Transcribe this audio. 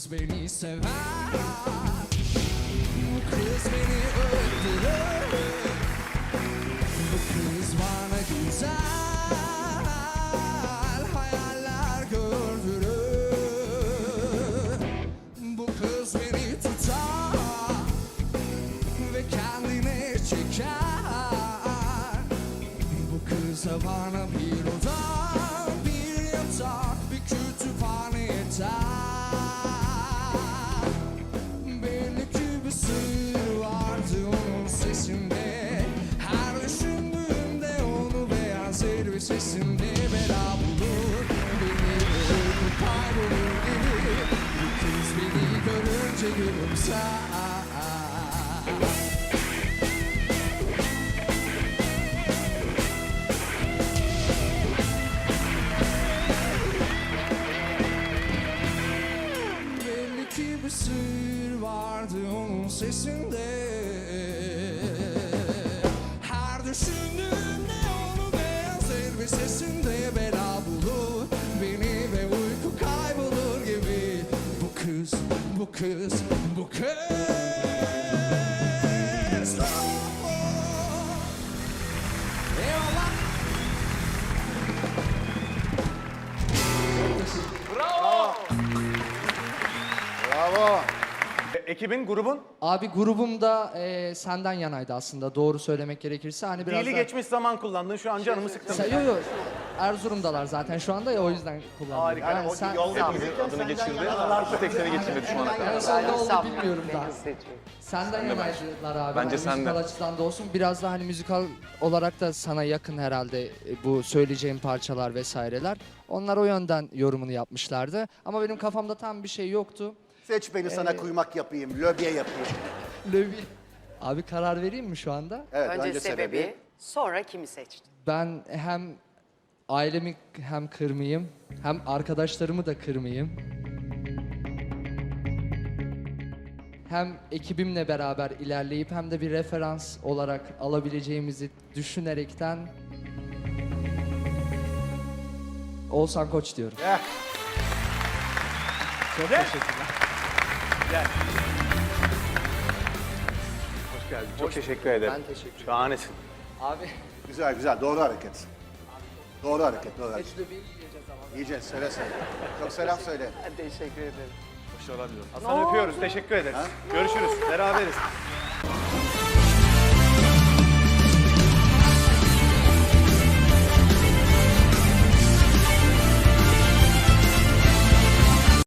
kız beni sever. Bu kız beni öldürür. Bu kız bana güzel hayaller gördürür. Bu kız beni tutar ve kendine çeker. Bu kıza bana bir elbisesinde Bela beni kaybolur gibi Bu kız beni görünce gülümser Belli ki bir sır vardı onun sesinde kız, bu kız! Eyvallah Bravo. Ekibin, grubun Abi grubum da e, senden yanaydı aslında doğru söylemek gerekirse. Hani biraz dili da... geçmiş zaman kullandın. Şu an canımı sıktın. Sen, yo, yo, Erzurum'dalar zaten şu anda ya o yüzden kullandım. Harika. Yani sen, adını geçirdi. Tek seni geçirmedi şu ana kadar. en son ne oldu bilmiyorum daha. Senden yanaydılar abi. Bence hani senden. Müzikal açıdan da olsun. Biraz da hani müzikal olarak da sana yakın herhalde e, bu söyleyeceğim parçalar vesaireler. Onlar o yönden yorumunu yapmışlardı. Ama benim kafamda tam bir şey yoktu. Seç beni sana kuymak yapayım, löbiye yapayım. Lövi. Abi karar vereyim mi şu anda? Evet, Önce, önce, sebebi, sebebi. sonra kimi seçtin? Ben hem ailemi hem kırmayayım, hem arkadaşlarımı da kırmayayım. Hem ekibimle beraber ilerleyip hem de bir referans olarak alabileceğimizi düşünerekten Oğuzhan Koç diyorum. Çok teşekkürler. Hoş geldin. Çok teşekkür ederim. Ben teşekkür ederim. Şahanesin. Abi, Güzel güzel, doğru hareket. Doğru hareket, doğru hareket. Bir yiyeceğiz ama. Yiyeceğiz, söyle söyle. Çok selam söyle. Teşekkür ederim. Hasan öpüyoruz. Teşekkür ederiz. Görüşürüz. Beraberiz.